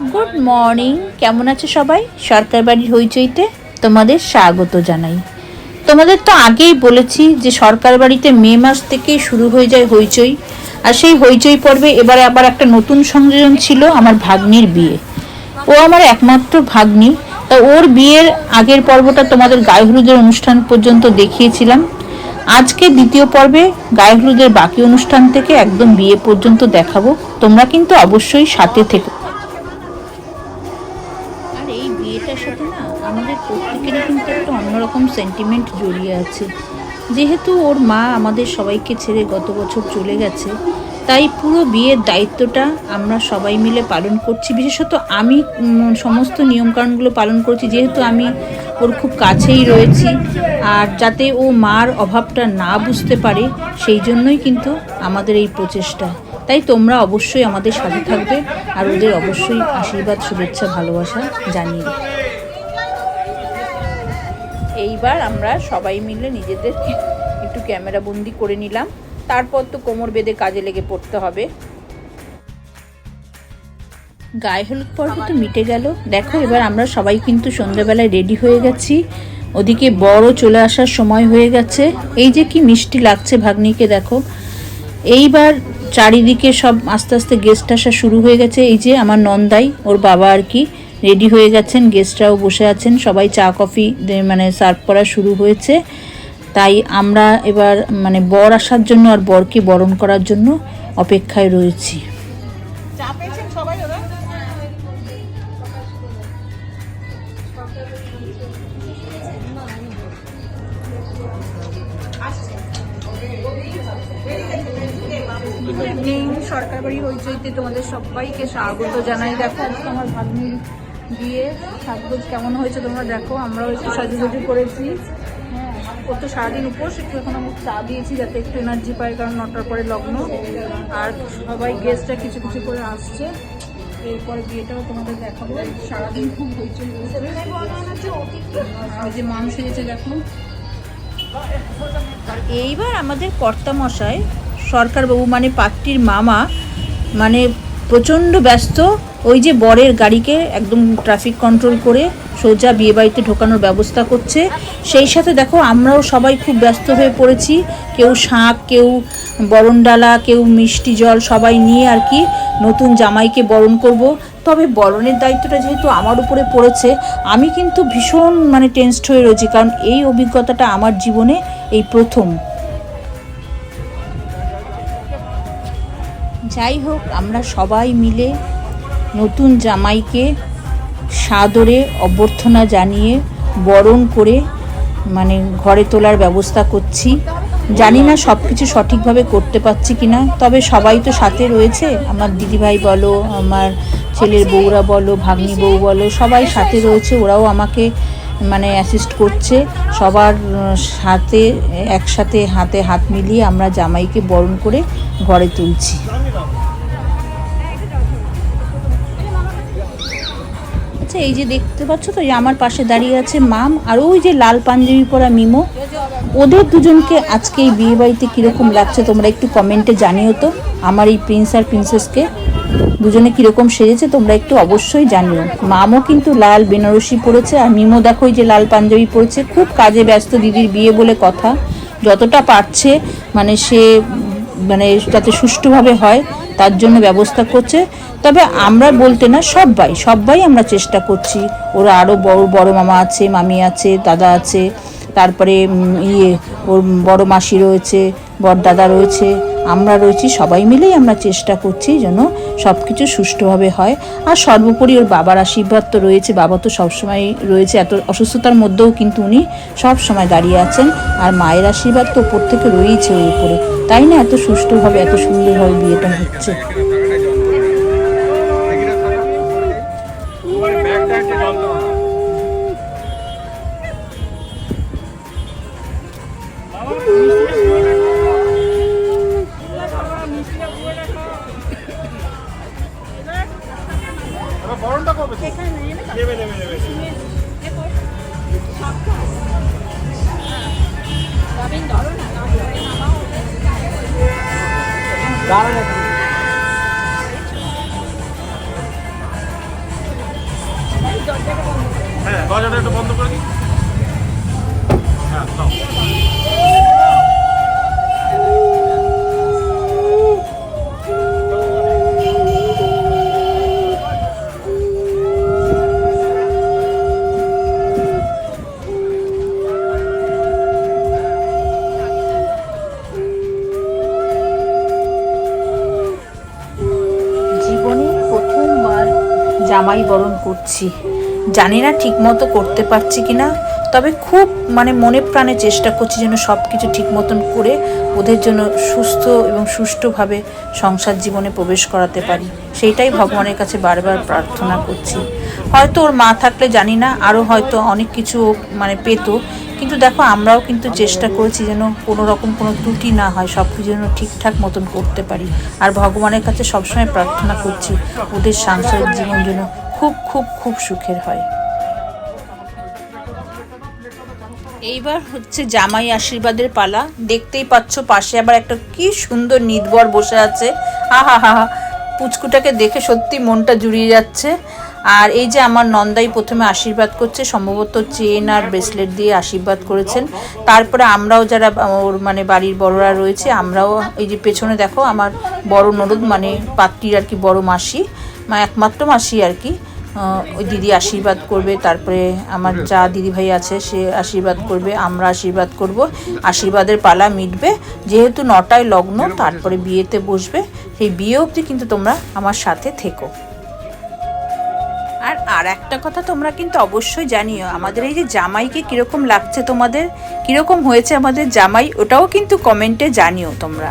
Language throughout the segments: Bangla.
গুড মর্নিং কেমন আছে সবাই? সরকার বাড়ির হইচইতে তোমাদের স্বাগত জানাই। তোমাদের তো আগেই বলেছি যে সরকার বাড়িতে মে মাস থেকেই শুরু হয়ে যায় হইচই। আর সেই হইচই পর্বে এবারে আবার একটা নতুন সংযোজন ছিল আমার ভাগ্নির বিয়ে। ও আমার একমাত্র ভাগ্নি। তা ওর বিয়ের আগের পর্বটা তোমাদের গায়ে হলুদের অনুষ্ঠান পর্যন্ত দেখিয়েছিলাম। আজকে দ্বিতীয় পর্বে গায়ে হলুদের বাকি অনুষ্ঠান থেকে একদম বিয়ে পর্যন্ত দেখাবো। তোমরা কিন্তু অবশ্যই সাথে থেকো। অন্যরকম সেন্টিমেন্ট জড়িয়ে আছে। যেহেতু ওর মা আমাদের সবাইকে ছেড়ে গত বছর চলে গেছে, তাই পুরো বিয়ের দায়িত্বটা আমরা সবাই মিলে পালন করছি। বিশেষত আমি সমস্ত নিয়মকানুনগুলো পালন করছি। যেহেতু আমি ওর খুব কাছেই রয়েছি, আর যাতে ও মার অভাবটা না বুঝতে পারে, সেই জন্যই কিন্তু আমাদের এই প্রচেষ্টা। তাই তোমরা অবশ্যই আমাদের সাথে থাকবে, আর ওদের অবশ্যই আশীর্বাদ, শুভেচ্ছা, ভালোবাসা জানিয়ে। এইবার আমরা সবাই মিলে নিজেদেরকে একটু ক্যামেরা বন্দি করে নিলাম। তারপর তো কোমর বেঁধে কাজে লেগে পড়তে হবে। গায়ে হলুদ পর্ব তো মিটে গেল। দেখো, এবার আমরা সবাই কিন্তু সন্ধ্যাবেলায় রেডি হয়ে গেছি। ওদিকে বড় চলে আসার সময় হয়ে গেছে। এই যে কি মিষ্টি লাগছে ভাগ্নিকে, দেখো। এইবার চারিদিকে সব আস্তে আস্তে গেস্ট আসা শুরু হয়ে গেছে। এই যে আমার নন্দাই, ওর বাবা আর কি। রেডি হয়ে গেছেন গেস্টরাও বসে আছেন সবাই চা কফি মানে সার্ভ করা শুরু হয়েছে। তাই আমরা এবার মানে বর আসার জন্য আর বরকে বরণ করার জন্য অপেক্ষায় রয়েছি। সরকার বাড়ি হইচইতে তোমাদের সবাইকে স্বাগত জানাই। দেখো আজকে আমার ভাগ্নির বিয়ে সাজগোজ কেমন হয়েছে তোমরা দেখো, আমরাও একটু সাজুগুজু করেছি। হ্যাঁ ও তো সারাদিন উপোস, একটু এখন আমি চা দিয়েছি যাতে একটু এনার্জি পাই কারণ নটার পরে লগ্ন। আর সবাই গেস্টরা কিছু কিছু করে আসছে। এরপরে বিয়েটাও তোমাদের দেখাবো। সারাদিন খুব হয়েছে ওই যে মানুষ হয়েছে দেখো। এইবার আমাদের কর্তামশাই, সরকারবাবু মানে পাত্রীর মামা মানে প্রচণ্ড ব্যস্ত। ওই যে বরের গাড়িকে একদম ট্রাফিক কন্ট্রোল করে সোজা বিয়েবাড়িতে ঢোকানোর ব্যবস্থা করছে। সেই সাথে দেখো আমরাও সবাই খুব ব্যস্ত হয়ে পড়েছি। কেউ শাঁখ, কেউ বরণডালা কেউ মিষ্টি জল সবাই নিয়ে আর কি নতুন জামাইকে বরণ করব। তবে বরণের দায়িত্বটা যেহেতু আমার উপরে পড়েছে, আমি কিন্তু ভীষণ মানে টেনসড হয়ে রয়েছি কারণ এই অভিজ্ঞতাটা আমার জীবনে এই প্রথম। যাই হোক, আমরা সবাই মিলে নতুন জামাইকে সাদরে অভ্যর্থনা জানিয়ে বরণ করে মানে ঘরে তোলার ব্যবস্থা করছি। জানি না সব কিছু সঠিকভাবে করতে পারছি কি না তবে সবাই তো সাথে রয়েছে। আমার দিদিভাই বলো, আমার ছেলের বউরা বলো, ভাগ্নি বউ বলো, সবাই সাথে রয়েছে, ওরাও আমাকে মানে অ্যাসিস্ট করছে। সবার সাথে, একসাথে হাতে হাত মিলিয়ে আমরা জামাইকে বরণ করে ঘরে তুলছি। আচ্ছা এই যে দেখতে পাচ্ছ তো আমার পাশে দাঁড়িয়ে আছে মাম আর ওই যে লাল পাঞ্জাবি পরা মিমো। ওদের দুজনকে আজকে এই বিয়ে বাড়িতে কীরকম লাগছে তোমরা একটু কমেন্টে জানিও তো। আমার এই প্রিন্স আর প্রিন্সেসকে দুজনে কীরকম সেজেছে তোমরা একটু অবশ্যই জানিও। মামও কিন্তু লাল বেনারসি পরেছে আর মিমো দেখো যে লাল পাঞ্জাবি পরেছে। খুব কাজে ব্যস্ত দিদির বিয়ে বলে কথা। যতটা পারছে মানে সে মানে যাতে সুষ্ঠুভাবে হয়, তার জন্য ব্যবস্থা করছে। তবে আমরা বলতে না সবাই সবাই আমরা চেষ্টা করছি। ওরা আরও বড় বড় মামা আছে, মামি আছে, দাদা আছে। তারপরে ইয়ে ওর বড় মাসি রয়েছে, বড় দাদা রয়েছে। আমরা রয়েছি, সবাই মিলেই আমরা চেষ্টা করছি যেন সব কিছু সুষ্ঠুভাবে হয়। আর সর্বোপরি ওর বাবার আশীর্বাদ তো রয়েছে, বাবা তো সবসময় রয়েছে, এত অসুস্থতার মধ্যেও কিন্তু উনি সব সময় দাঁড়িয়ে আছেন। আর মায়ের আশীর্বাদ তো ওপর থেকে রয়েছে ওর উপরে। তাই না? এত সুষ্ঠুভাবে, এত সুন্দরভাবে বিয়েটা হচ্ছে। নেবে নেবে নেবে দাঁড়ান হ্যাঁ দরজাটা একটু বন্ধ করে দিই। হ্যাঁ করছি জানি না ঠিক মতো করতে পারছি কি না তবে খুব মানে মনে প্রাণে চেষ্টা করছি যেন সব কিছু ঠিক মতন করে ওদের জন্য সুস্থ এবং সুষ্ঠুভাবে সংসার জীবনে প্রবেশ করাতে পারি। সেইটাই ভগবানের কাছে বারবার প্রার্থনা করছি। হয়তো ওর মা থাকলে জানি না আরও হয়তো অনেক কিছু মানে পেতো, কিন্তু দেখো আমরাও কিন্তু চেষ্টা করেছি যেন কোনো রকম কোনো ত্রুটি না হয় সব কিছু যেন ঠিকঠাক মতন করতে পারি। আর ভগবানের কাছে সবসময় প্রার্থনা করছি, ওদের সাংসারিক জীবন যেন খুব খুব খুব সুখের হয়। এইবার হচ্ছে জামাই আশীর্বাদের পালা। দেখতেই পাচ্ছ পাশে আবার একটা কি সুন্দর নিদবর বসে আছে। আহা, হা হা পুচকুটাকে দেখে সত্যি মনটা জুড়িয়ে যাচ্ছে। আর এই যে আমার নন্দাই প্রথমে আশীর্বাদ করছে, সম্ভবত চেন আর ব্রেসলেট দিয়ে আশীর্বাদ করেছেন। তারপরে আমরাও যারা ওর মানে বাড়ির বড়রা রয়েছে, আমরাও এই যে পেছনে দেখো আমার বড় নরদ মানে পাত্রীর আর কি বড় মাসি। একমাত্র মাসি আর কি। ওই দিদি আশীর্বাদ করবে, তারপরে আমার যা দিদি ভাই আছে, সে আশীর্বাদ করবে, আমরা আশীর্বাদ করব। আশীর্বাদের পালা মিটবে। যেহেতু নটায় লগ্ন, তারপরে বিয়েতে বসবে, সেই বিয়ে অবধি কিন্তু তোমরা আমার সাথে থেকো। আর আর একটা কথা তোমরা কিন্তু অবশ্যই জানিও, আমাদের এই যে জামাইকে কীরকম লাগছে তোমাদের, কীরকম হয়েছে আমাদের জামাই, ওটাও কিন্তু কমেন্টে জানিও তোমরা।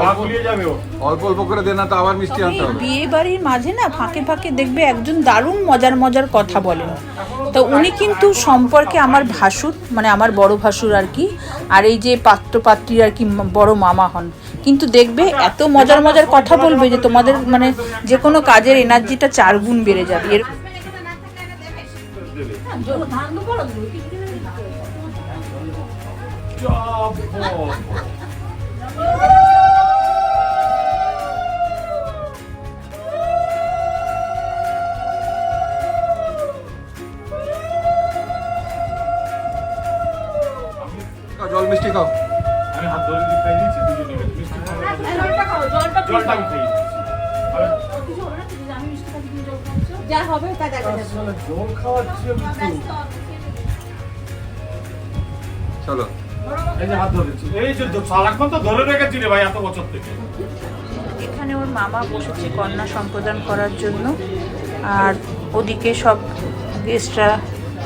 অল্প- গুলিয়ে যাবে ও। অল্প অল্প করে দে না তো আবার মিষ্টি আনতে হবে। বিয়ে বাড়ির মাঝে না ফাঁকে ফাঁকে দেখবে একজন দারুণ মজার মজার কথা বলেন। তো উনি কিন্তু সম্পর্কে আমার ভাসুর মানে আমার বড় ভাসুর আর কি আর এই যে পাত্র পাত্রী আর কি বড় মামা হন। কিন্তু দেখবে এত মজার মজার কথা বলবে যে তোমাদের মানে যে কোনো কাজের এনার্জিটা চার গুণ বেড়ে যাবে। এর যাব। জল খাওয়াচ্ছে চলো। এই যে হাত ধরেছি এই যে সারাক্ষণ তো ধরে রেখেছি রে ভাই এত বছর থেকে। এখানে ওর মামা বসেছে কন্যা সম্প্রদান করার জন্য। আর ওদিকে সব গেস্টরা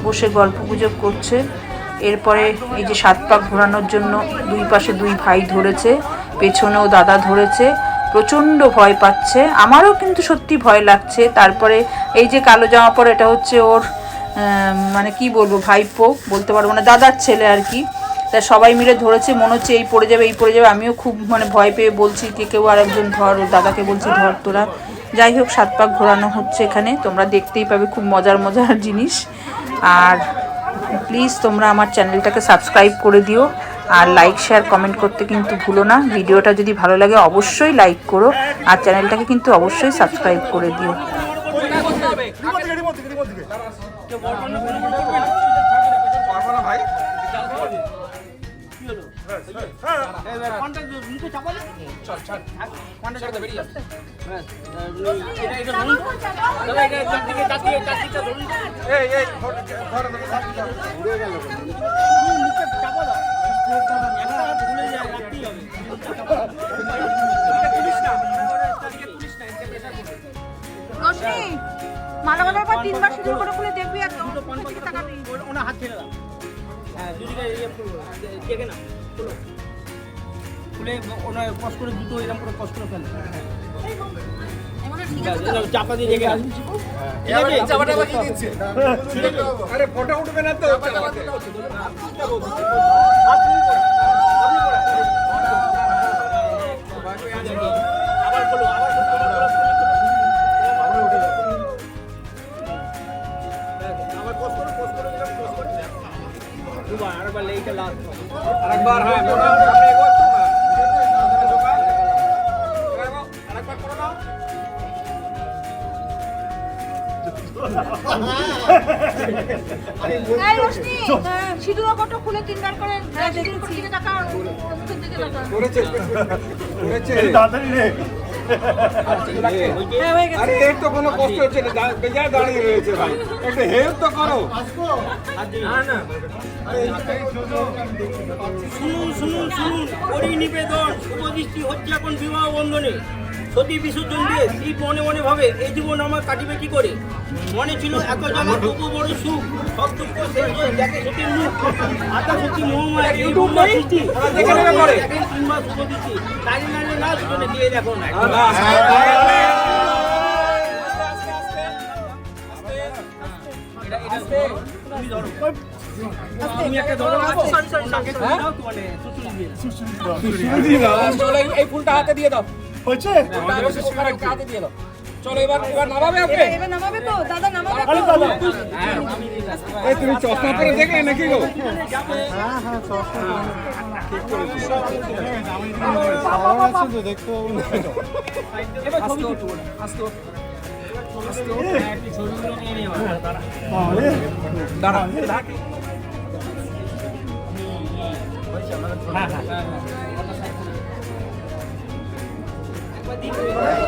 বসে গল্প গুজব করছে। এরপরে এই যে সাত পাক ঘোরানোর জন্য দুই পাশে দুই ভাই ধরেছে পেছনেও দাদা ধরেছে। প্রচণ্ড ভয় পাচ্ছে। আমারও কিন্তু সত্যি ভয় লাগছে। তারপরে এই যে কালো জামা পরে, এটা হচ্ছে ওর মানে কি বলব, ভাইপো, বলতে পারব না, দাদার ছেলে আর কি। তা সবাই মিলে ধরেছে, মনে হচ্ছে এই পড়ে যাবে, এই পড়ে যাবে। আমিও খুব মানে ভয় পেয়ে বলছি, কে কেউ আর একজন ধর, ওর দাদাকে বলছি ধর তোরা। যাই হোক, সাত পাক ঘোরানো হচ্ছে এখানে। তোমরা দেখতেই পাবে খুব মজার মজার জিনিস। আর প্লিজ তোমরা আমার চ্যানেলটাকে সাবস্ক্রাইব করে দিও। আর লাইক শেয়ার কমেন্ট করতে কিন্তু ভুলো না। ভিডিওটা যদি ভালো লাগে, অবশ্যই লাইক করো। আর চ্যানেলটাকে কিন্তু অবশ্যই সাবস্ক্রাইব করে দিও। মালা পর তিনবার শুধু করে খুলে দেখবি একদম দিকে তাকাবি ওনার হাত ছেড়ে দাও হ্যাঁ দুদিকে ইয়ে দেখে না খুলো খুলে ওনার কষ্ট করে দুটো এরকম করে কষ্ট করে ফেলে ঠিক আছে চাপা দিয়ে রেখে আসবি আরে ফটো উঠবে না তো। দুবার আরেকবার লেইকে লাস্ট আরেকবার হ্যাঁ মোটামুটি সামনে এগো সিঁদুর কত খুলে তিনবার করে দিকে টাকা দিকে টাকা করেছে করেছে। তাড়াতাড়ি রে। আরে এর তো কোনো কষ্ট হচ্ছে না বেজায় দাঁড়িয়ে রয়েছে ভাই। একটু হেল্প তো করো। শুনুন শুনুন শুনুন। হরি নিবেদন উপদৃষ্টি হচ্ছে এখন বিবাহ বন্ধনে। সতী বিসর্জন দিয়ে শিব মনে মনে ভাবে এই জীবন আমার কাটিবে কি করে? মনে ছিল এত জানা তবু বড় সুখ সব দুঃখ শেষ হয়ে দেখে সতীর মুখ আতা মোহমায় এই সৃষ্টি। দেখে নেবে পরে। তিনবার শুভদৃষ্টি দাঁড়িয়ে দাঁড়িয়ে না দুজনে দিয়ে দেখো না। এই ফুলটা হাতে দিয়ে দাও। হয়েছে? হাতে দিয়ে দাও চলো এবার এবার নামাবে ওকে? এবার নামাবে তো দাদা নামাবে আরে দাদা। এই তুমি চশমা পরে দেখলে নাকি গো? এবার ছবি তুলবো আস্তে ছবিগুলো নিয়ে নিয়ে Спасибо.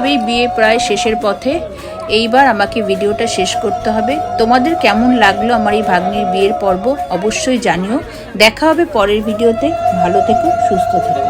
সুষ্ঠুভাবেই বিয়ে প্রায় শেষের পথে। এইবার আমাকে ভিডিওটা শেষ করতে হবে। তোমাদের কেমন লাগল আমার এই ভাগ্নির বিয়ের পর্ব? অবশ্যই জানিও। দেখা হবে পরের ভিডিওতে। ভালো থেকো, সুস্থ থেকো।